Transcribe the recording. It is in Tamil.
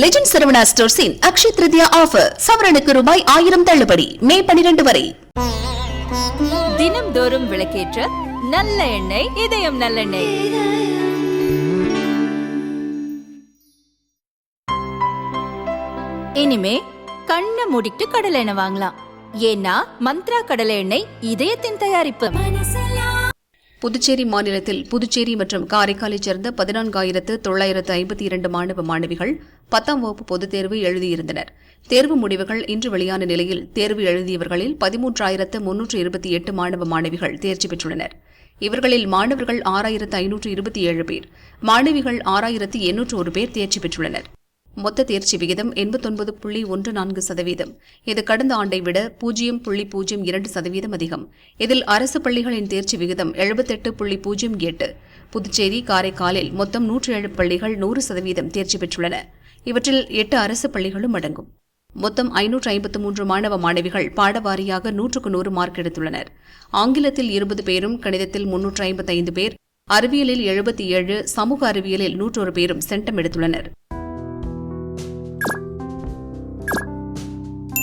லெஜண்ட் சரவணா ஸ்டோர்ஸின் அக்ஷய் திருதியா ஆஃபர் சவரனுக்கு ரூபாய் ஆயிரம் தள்ளுபடி மே பனிரெண்டு வரை. தினம்தோறும் விளக்கேற்ற நல்ல எண்ணெய் இதயம் நல்லெண்ணெய் இனிமே கண்ணை மூடிட்டு கடலை எண்ணெய் வாங்கலாம். ஏன்னா மந்த்ரா கடலை எண்ணெய் இதயத்தின் தயாரிப்பு. புதுச்சேரி மாநிலத்தில் புதுச்சேரி மற்றும் காரைக்காலைச் சேர்ந்த பதினான்காயிரத்து தொள்ளாயிரத்து ஐம்பத்தி இரண்டு மாணவ மாணவிகள் பத்தாம் வகுப்பு பொதுத் தேர்வு எழுதியிருந்தனர். தேர்வு முடிவுகள் இன்று வெளியான நிலையில் தேர்வு எழுதியவர்களில் பதிமூன்றாயிரத்து முன்னூற்று இருபத்தி எட்டு மாணவ மாணவிகள் தேர்ச்சி பெற்றுள்ளனர். இவர்களில் மாணவர்கள் ஆறாயிரத்து ஐநூற்று இருபத்தி ஏழு பேர் மாணவிகள் ஆறாயிரத்து எண்ணூற்று ஒரு பேர் தேர்ச்சி பெற்றுள்ளனர். மொத்த தேர்ச்சி விகிதம் எண்பத்தொன்பது புள்ளி ஒன்று நான்கு சதவீதம். இது கடந்த ஆண்டை விட பூஜ்ஜியம் புள்ளி பூஜ்ஜியம் இரண்டு சதவீதம் அதிகம். இதில் அரசு பள்ளிகளின் தேர்ச்சி விகிதம் எழுபத்தெட்டு புள்ளி பூஜ்ஜியம் எட்டு. புதுச்சேரி காரைக்காலில் மொத்தம் நூற்றி ஏழு பள்ளிகள் நூறு சதவீதம் தேர்ச்சி பெற்றுள்ளன. இவற்றில் எட்டு அரசு பள்ளிகளும் அடங்கும். மொத்தம் ஐநூற்று ஐம்பத்து மூன்று மாணவ மாணவிகள் பாடவாரியாக நூற்றுக்கு நூறு மார்க் எடுத்துள்ளனர். ஆங்கிலத்தில் இருபது பேரும் கணிதத்தில் முன்னூற்று ஐம்பத்தைந்து பேர் அறிவியலில் எழுபத்தி ஏழு சமூக அறிவியலில் நூற்றொரு பேரும் சென்டம் எடுத்துள்ளனர்.